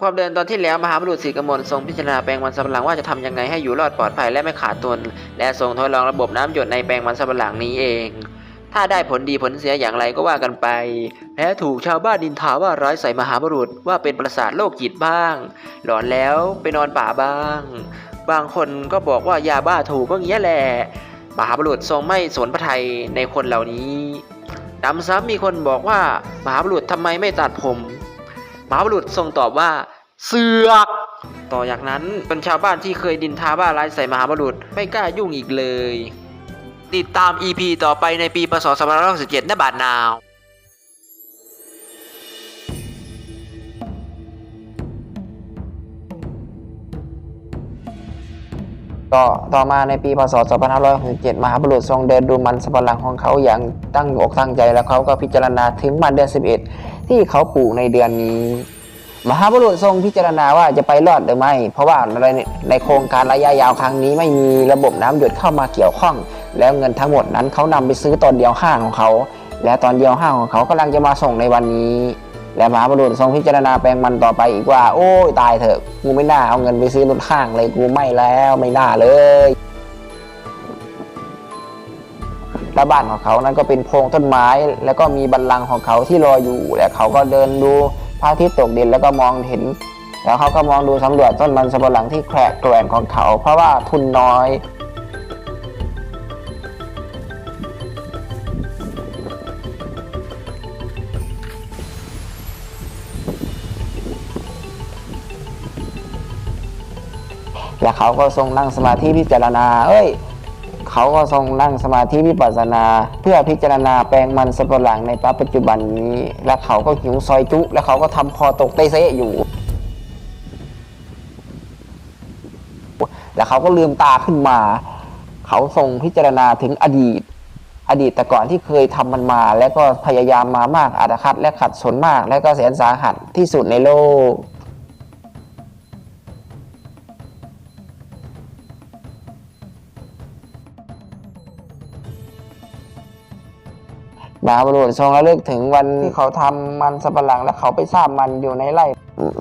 ความเดินตอนที่แล้วมหาบุรุษสีกมลทรงพิจารณาแปลงมันสำปะหลังว่าจะทำยังไงให้อยู่รอดปลอดภัยและไม่ขาดทุนและทรงทดลองระบบน้ำหยดในแปลงมันสำปะหลังนี้เอง ถ้าได้ผลดีผลเสียอย่างไรก็ว่ากันไปแม้ถูกชาวบ้านดินทาว่าร้ายใส่มหาบุรุษว่าเป็นประสาทโรคจิตบ้าง หลอนแล้วไปนอนป่าบ้าง บางคนก็บอกว่ายาบ้าถูกก็เงี้ยแหละมหาบุรุษทรงไม่สนพระทัยในคนเหล่านี้นำซ้ำมีคนบอกว่ามหาบุรุษทำไมไม่ตัดผม มหาบุรุษทรงตอบว่า เสือก ต่อจากนั้นเป็นชาวบ้านที่เคยดินทาว่าร้ายใส่มหาบุรุษไม่กล้ายุ่งอีกเลย ติดตาม EP ต่อไปในปีพศ2567ณบาทนาว ก็ต่อมาในปีพศ 2567 มหาบุรุษทรงเดินดูมันสำปะหลังของเขาอย่างตั้งอกตั้งใจแล้วเขาก็พิจารณาถึงมันเดือน 11 ที่เขาปลูกในเดือนนี้ มหาบุรุษทรงพิจารณาว่าจะไปรอดหรือไม่ เพราะว่าในในโครงการระยะยาวครั้งนี้ไม่มีระบบน้ำหยดเข้ามาเกี่ยวข้อง แล้วเงินทั้งหมดนั้นเขานำไปซื้อตอนเดียวห้างของเขา และตอนเดียวห้างของเขากำลังจะมาส่งในวันนี้ และมหาบุรุษทรงพิจารณาแปลงมันต่อไปอีกว่า โอ้ยตายเถอะ กูไม่น่าเอาเงินไปซื้อรถห้างเลยกูไม่แล้วไม่น่าเลยและบ้านของเขานั้นก็เป็นโพรงต้นไม้ แล้วก็มีบันลังของเขาที่รออยู่ และเขาก็เดินดูพระอาทิตย์ตกดินแล้วก็มองเห็น แล้วเขาก็มองดูสำรวจต้นมันสำปะหลังที่แขกแกรนของเขา เพราะว่าทุนน้อย และเขาก็ทรงนั่งสมาธิพิจารณา เอ้ย เขาก็ทรงนั่งสมาธิวิปัสสนา เพื่อพิจารณาแปลงมันสปหลังในปัจจุบันนี้ และเขาก็หิวซอยจุ และเขาก็ทำคอตกเตเซอยู่แล้วเขาก็ลืมตาขึ้นมา เขาทรงพิจารณาถึงอดีต อดีตแต่ก่อนที่เคยทำมันมา และก็พยายามมามากอาตคัดและขัดสนมาก และก็แสนสาหัสที่สุดในโลก มหาบุรุษทรงระลึกถึงวันที่เขาทำมันสับปะหลังและเขาไปทราบมันอยู่ในไร่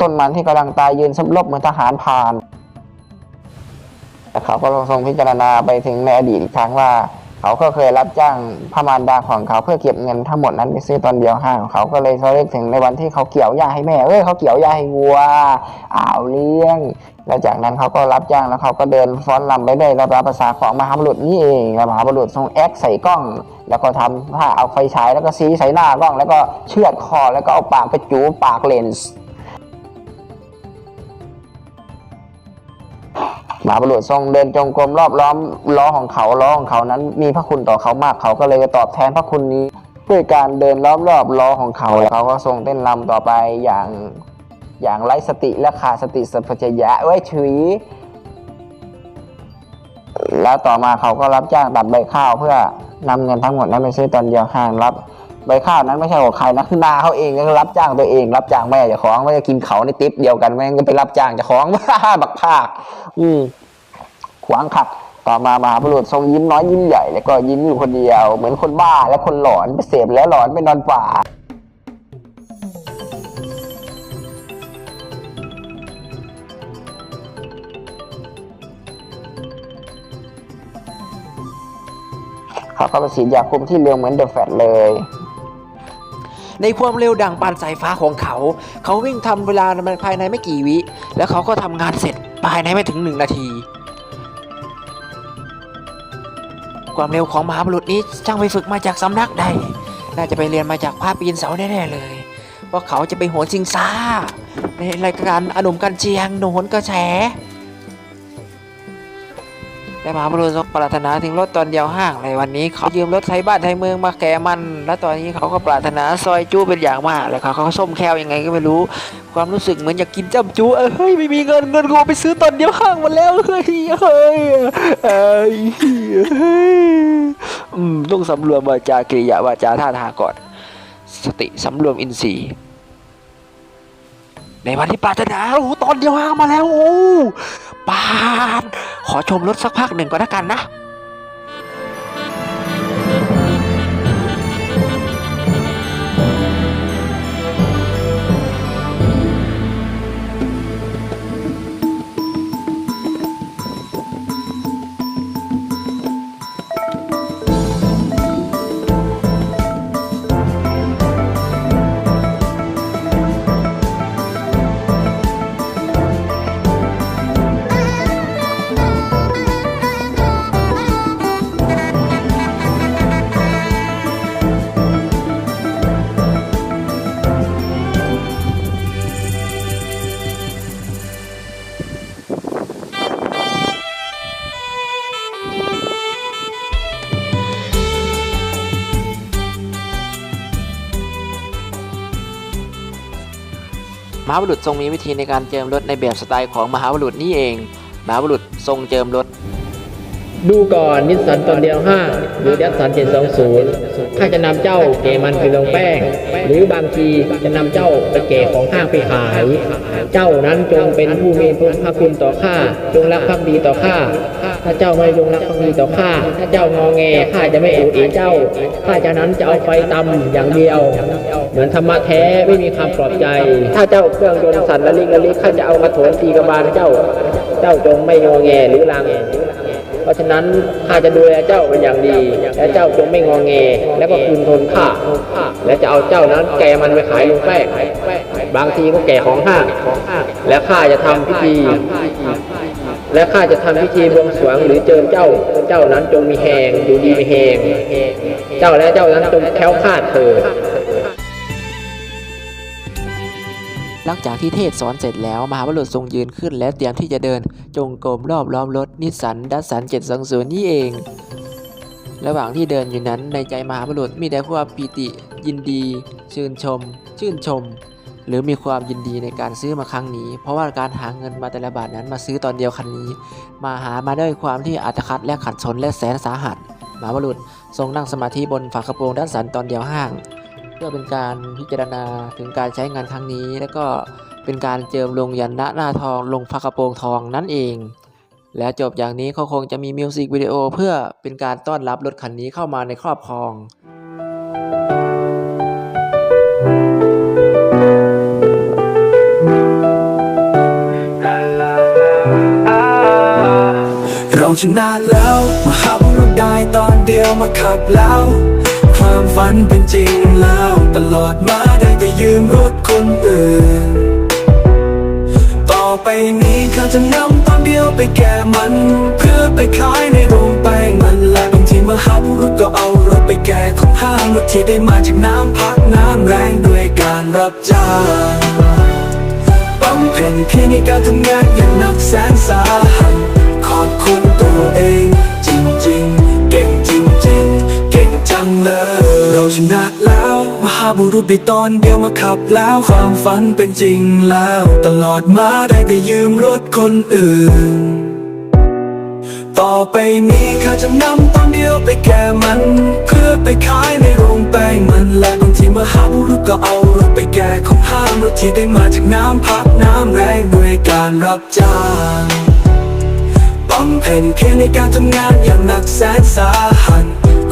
ต้นมันที่กำลังตายยืนสำรบเหมือนทหารผ่านแต่เขาก็ทรงพิจารณาไปถึงในอดีตอีกครั้งว่า เขาก็เคยรับจ้างพมารดาของเขาเพื่อเก็บเงินทั้งหมดนั้นไปซื้อตอนเดียวห้างเขาก็เลยเขาเระลึกถึงในวันที่เขาเกี่ยวหญ้าให้แม่เอ้ยเขาเกี่ยวหญ้าให้วัวอ้าวเลี้ยงแล้วจากนั้นเขาก็รับจ้างแล้วเขาก็เดินฟ้อนรำไปได้รับภาษาของมหาบุรุษนี่เองมหาบุรุษทรงแอคใส่กล้อง แล้วก็ทำท่าเอาไฟฉายแล้วก็ซีใส่หน้ากล้อง แล้วก็เชือดคอแล้วก็เอาปากไปจูปากเลนส์ หมาบุรุษทรงเดินจงกรมรอบล้อมล้อของเขาล้อของเขานั้น มีพระคุณต่อเขามากเขาก็เลยตอบแทนพระคุณนี้ด้วยการเดินล้อมรอบล้อของเขาแล้วเขาก็ทรงเต้นรำต่อไปอย่างอย่างไร้สติและขาดสติสัพพัญญะไว้ยฉุยแล้วต่อมาเขาก็รับจ้างตัดใบข้าวเพื่อนำเงินทั้งหมดนั้นไปซื้อตอนเดียวห้างรับ ใบข้าวนั้นไม่ใช่ของใครนะคือนาเขาเองก็รับจ้างตัวเอง รับจ้างแม่จ้าของไม่ได้กินเขาในติปเดียวกันแม่งก็ไปรับจ้างจ้าของบักภาคอืมขวางขัดต่อมามาบุรุษทรงยิ้มน้อยยิ้มใหญ่แล้วก็ยิ้มอยู่คนเดียว เหมือนคนบ้าและคนหลอนไปเสพแล้วหลอนไปนอนป่าเขาก็ไปฉีดยาคุมที่เร็วเหมือนเดอะแฟตเลย ในความเร็วดังปานสายฟ้าของเขา เขาวิ่งทำเวลาภายในไม่กี่วิ แล้วเขาก็ทำงานเสร็จภายในไม่ถึงหนึ่งนาที ความเร็วของมหาบุรุษนี้ช่างไปฝึกมาจากสำนักใด น่าจะไปเรียนมาจากภาพปีนเสาแน่ๆเลย เพราะเขาจะไปโหนซิงซ่าในรายการอนุมกันเชียงโหนกระแฉ แต่มหาบุรุษทรงปรารถนาถึงรถตอนเดียวห้างในวันนี้ เขายืมรถไทยบ้านไทยเมืองมาแก่มัน และตอนนี้เขาก็ปรารถนาซอยจู้เป็นอย่างมากแล้วเขาเขาส้มแควยังไงก็ไม่รู้ ความรู้สึกเหมือนอยากกินจ้ำจู้เฮ้ยไม่มีเงินเงินกูไปซื้อตอนเดียวห้างมดแล้วเฮ้ยเฮ้ยเฮ้ยต้องสำรวมวาจากริยาวาจาท่าทางก่อน สติสำรวมอินทรีย์ในวันที่ปรารถนาโอ้ตอนเดียวห้างมาแล้วโอ้ ปานขอชมรถสักพักหนึ่งก็แล้วกันนะ มหาบุรุษทรงมีวิธีในการเจิมรถในแบบสไตล์ของมหาบุรุษนี่เอง มหาบุรุษทรงเจิมรถ ดูก่อนนิสสันตอนเดียวห้าหรือดัสสันเจ็ดสองศูนย์ถ้าจะนำเจ้าเกมันไปลงแป้ง หรือบางทีจะนำเจ้าไปเก๋ของห้างไปขาย เจ้านั้นจงเป็นผู้มีพระคุณต่อข้าจงรักภักดีต่อข้าถ้าเจ้าไม่จงรักภักดีต่อข้าถ้าเจ้างอแงข้าจะไม่โอเอเจ้าข้าจากนั้นจะเอาไฟตำอย่างเดียว เหมือนธรรมะแท้ไม่มีคำปลอบใจ ถ้าเจ้าเครื่องยนต์สั่นละลิกละลิกข้าจะเอากระโถนตีกระบาลเจ้า เจ้าจงไม่งอแงหรือลัง เพราะฉะนั้นข้าจะดูแลเจ้าเป็นอย่างดี และเจ้าจงไม่งอแง และก็คืนทนข้าและจะเอาเจ้านั้นแกมันไปขายลงแป้งบางทีก็แก่ของห้างและข้าจะทำพิธีและข้าจะทำพิธีบวงสรวงหรือเจิมเจ้า เจ้านั้นจงมีแหงอยู่ดีมีแหง เจ้าและเจ้านั้นจงแค้วคาดเถิด หลังจากที่เทศสอนเสร็จแล้วมหาบุรุษทรงยืนขึ้นและเตรียมที่จะเดิน จงกรมรอบล้อมรถนิสสันดัสสัน720นี่เอง ระหว่างที่เดินอยู่นั้นในใจมหาบุรุษมีแต่ความปีติ ยินดี ชื่นชม ชื่นชม หรือมีความยินดีในการซื้อมาครั้งนี้ เพราะว่าการหาเงินมาแต่ละบาทนั้นมาซื้อตอนเดียวคันนี้ มาหามาด้วยความที่อัตคัดและขัดสนและแสนสาหัสมหาบุรุษทรงนั่งสมาธิบนฝากระโปรงด้านสันตอนเดียวห้าง เพื่อเป็นการพิจารณาถึงการใช้งานครั้งนี้ แล้วก็เป็นการเจิมลงยันณหน้าทองลงฝากระโปรงทองนั่นเอง และจบอย่างนี้เขาคงจะมีมิวสิกวิดีโอเพื่อเป็นการต้อนรับรถคันนี้เข้ามาในครอบครองเราชนะแล้วมาหาบุรุษได้ตอนเดียวมาขับแล้ว ความฝันเป็นจริงแล้ว ตลอดมาได้แต่ยืมรถคนอื่น ต่อไปนี้ข้าจะนำตอนเดียวไปแก้มัน เพื่อไปขายในโรงแป้งมันและบางทีมาหาบุรุษก็เอารถไปแก้ของห้างรถที่ได้มาจากน้ำพักน้ำแรงด้วยการรับจ้างบำเพ็ญเพียรในการทำงานอย่างหนักแสนสาหัสขอบคุณตัวเอง จริงๆ เก่งจริงๆ เก่งจังเลย เราชนะแล้ว มหาบุรุษได้ตอนเดียวมาขับแล้วความฝันเป็นจริงแล้ว ตลอดมาได้ไปยืมรถคนอื่น ต่อไปนี้ข้าจะนำตอนเดียวไปแก้มัน เพื่อไปขายในโรงแป้งมันและบางทีมหาบุรุษก็เอารถไปแก้ของห้างรถที่ได้มาจากน้ำพักน้ำแรงด้วยการรับจ้างบำเพ็ญเพียรในการทำงานอย่างหนักแสนสาหัส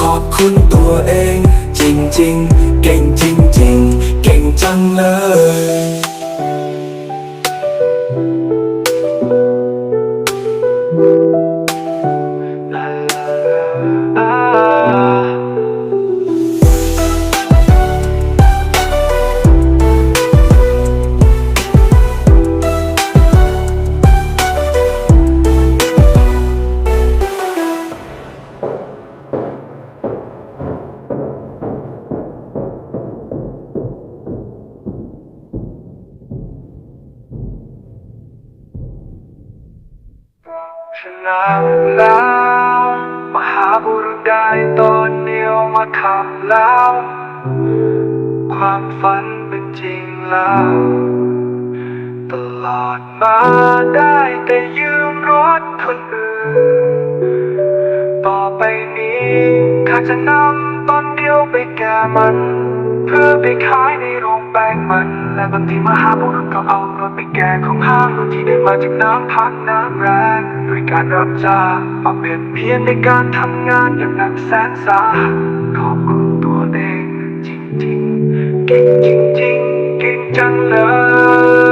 ขอบคุณตัวเอง จริง ๆ เก่งจริง ๆ เก่งจังเลย ล้วตลอดมาได้แต่ยืมรถคนอื่น ต่อไปนี้ข้าจะนำตอนเดียวไปแก้มัน เพื่อไปขายในโรงแป้งมัน และบางทีมหาบุรุษก็เอารถไปแก้ของห้างรถที่ได้มาจากน้ำพักน้ำแรงด้วยการรับจ้างบำเพ็ญเพียรในการทำงานอย่างหนักแสนสาหัสขอบคุณตัวเองจริงๆ เก่งจริงๆ Jangan